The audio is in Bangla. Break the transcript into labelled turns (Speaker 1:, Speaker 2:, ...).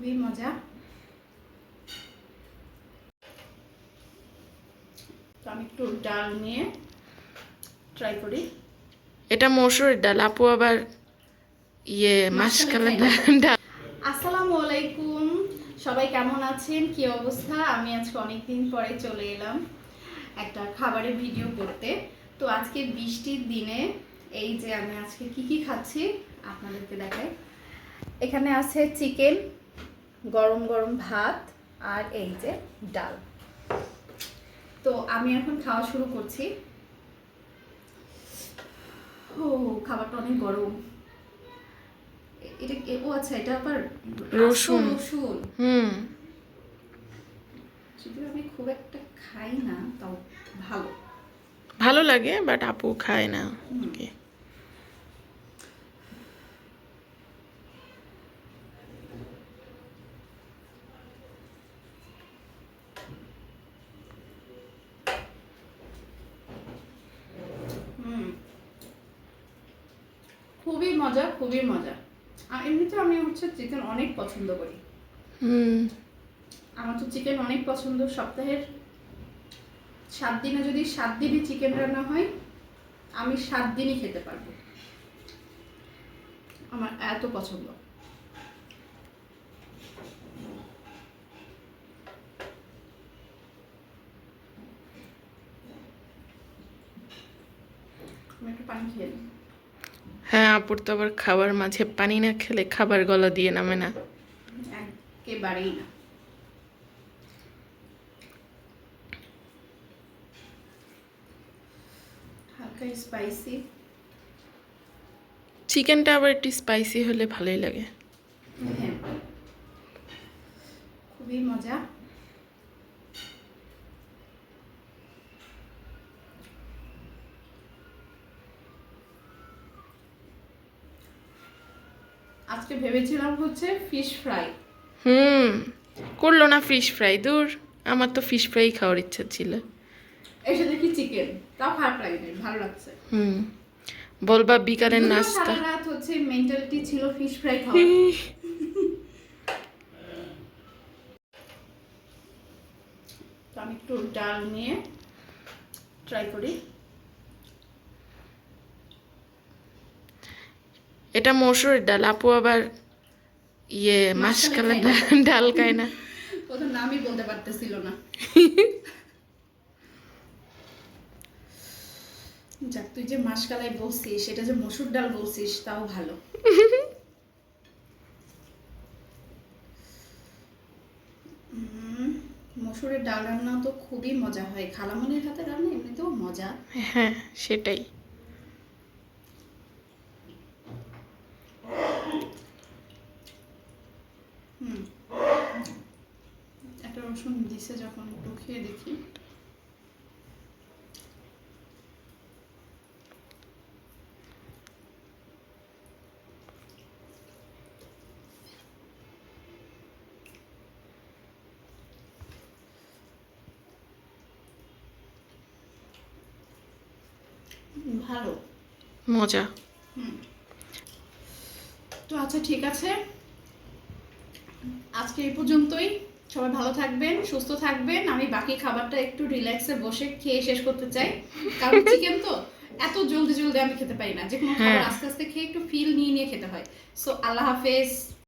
Speaker 1: খুবই মজা। তো আমি একটু ডাল নিয়ে ট্রাই করি।
Speaker 2: এটা মসুরের ডাল আপু আবার ইয়ে মাসকালের ডাল।
Speaker 1: আসসালামু আলাইকুম সবাই কেমন আছেন? কি অবস্থা? আমি আজকে অনেকদিন পরে চলে এলাম একটা খাবারের ভিডিও করতে। তো আজকে বৃষ্টির দিনে এই যে আমি আজকে কি কি খাচ্ছি আপনাদেরকে দেখাই। এখানে আছে চিকেন গরম গরম ভাত আর এই যে ডাল। তো আমি এখন খাওয়া শুরু করছি। ও খাবারটা অনেক গরম। এটা ও আচ্ছা এটা আবার
Speaker 2: রসুন।
Speaker 1: রসুন।
Speaker 2: হুম।
Speaker 1: যদিও আমি খুব একটা খাই না তাও ভালো।
Speaker 2: ভালো লাগে বাট আপু খায় না ওকে
Speaker 1: হুম খুবই মজা খুবই মজা। আর এমনিতে আমি হচ্ছে চিকেন অনেক পছন্দ করি।
Speaker 2: হুম।
Speaker 1: আমার তো চিকেন অনেক পছন্দ। সপ্তাহের সাত দিনে যদি সাত দিনই চিকেন রান্না হয় আমি সাত দিনই খেতে পারব। আমার এত পছন্দ। আমি একটু পানি খেয়ে নিই।
Speaker 2: হ্যাঁ আপুর তো আবার খাবার মাঝে পানি না খেলে খাবার গলা দিয়ে নামে না।
Speaker 1: একেবারেই না। হালকা স্পাইসি
Speaker 2: চিকেনটা আবার একটু স্পাইসি হলে ভালোই লাগে।
Speaker 1: হ্যাঁ। খুবই মজা। আজকে ভেবেছিলাম হচ্ছে ফিশ ফ্রাই
Speaker 2: হুম করল না ফিশ ফ্রাই দূর। আমার তো ফিশ ফ্রাই খাওয়ার ইচ্ছা ছিল।
Speaker 1: এসে দেখি চিকেন তাও খারাপ লাগেনি ভালো লাগছে।
Speaker 2: হুম বলবা বিকালের নাস্তা।
Speaker 1: রাত হচ্ছে মেন্টালিটি ছিল ফিশ ফ্রাই খাওয়া আমি একটু ডাল নিয়ে ট্রাই করি।
Speaker 2: এটা মসুরের ডাল। আপু আবার ইয়ে মাসকালের
Speaker 1: খায়
Speaker 2: ডাল ডাল খায় না।
Speaker 1: ওদের নামই বলতে পারতেছিল না। যাক তুই যে মাসকালাই বলছিস সেটা যে মসুর ডাল বলছিস তাও ভালো। মসুরের ডাল রান্না তো খুবই মজা হয়। খালামনির হাতে রান্না এমনিতেও মজা।
Speaker 2: হ্যাঁ সেটাই
Speaker 1: হুম একটা রসুন দিছে যখন একটু খেয়ে দেখি ভালো।
Speaker 2: মজা।
Speaker 1: তো আচ্ছা ঠিক আছে। আজকে এই পর্যন্তই। সবাই ভালো থাকবেন সুস্থ থাকবেন। আমি বাকি খাবারটা একটু রিল্যাক্সে বসে খেয়ে শেষ করতে চাই। কারণ চিকেন তো এত জলদি জলদি আমি খেতে পারি না। যে কোনো খাবার
Speaker 2: হ্যাঁ।
Speaker 1: আস্তে আস্তে খেয়ে একটু ফিল নিয়ে নিয়ে খেতে হয়। সো আল্লাহ হাফেজ।